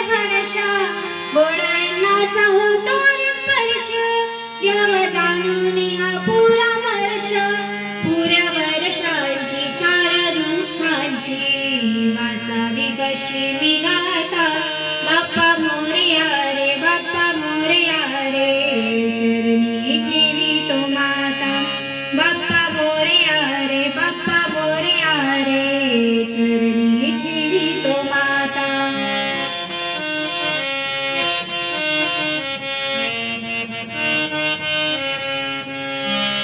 हर्ष. गोडांनाचा होतो स्पर्श. द्याव जाणून हा पुरा वर्ष पुऱ्या वर्षांची सारा दुःखांची. वाचावी कशी विगा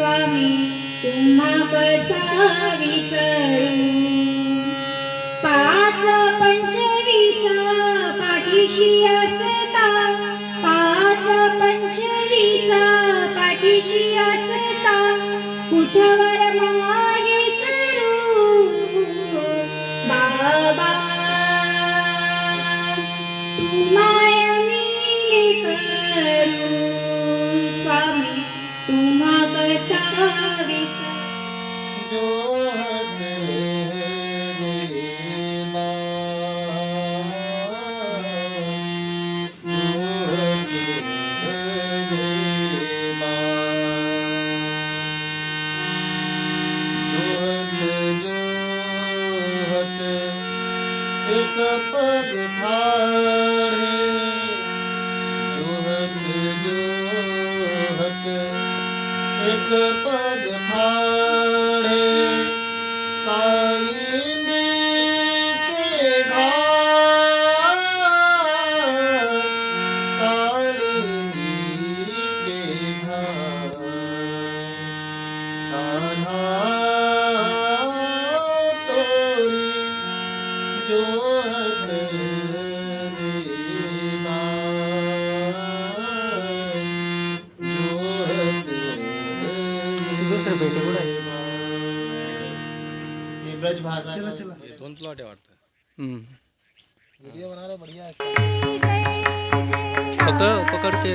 स्वामी तुम्हा कसा विसरू पाच पंचवीस पाठीशी असता पाच पंचवीस पाठीशी असता कुठवर मागे सरू बाबा तू करू هڪ پد جو هڪ भेटे कुठं आहे? ये ब्रज भाषा चला, का चला. दोन प्लॉट आहे वाटतं हम्म. वीडियो बना रहे बढ़िया है पकड़ पकड़ के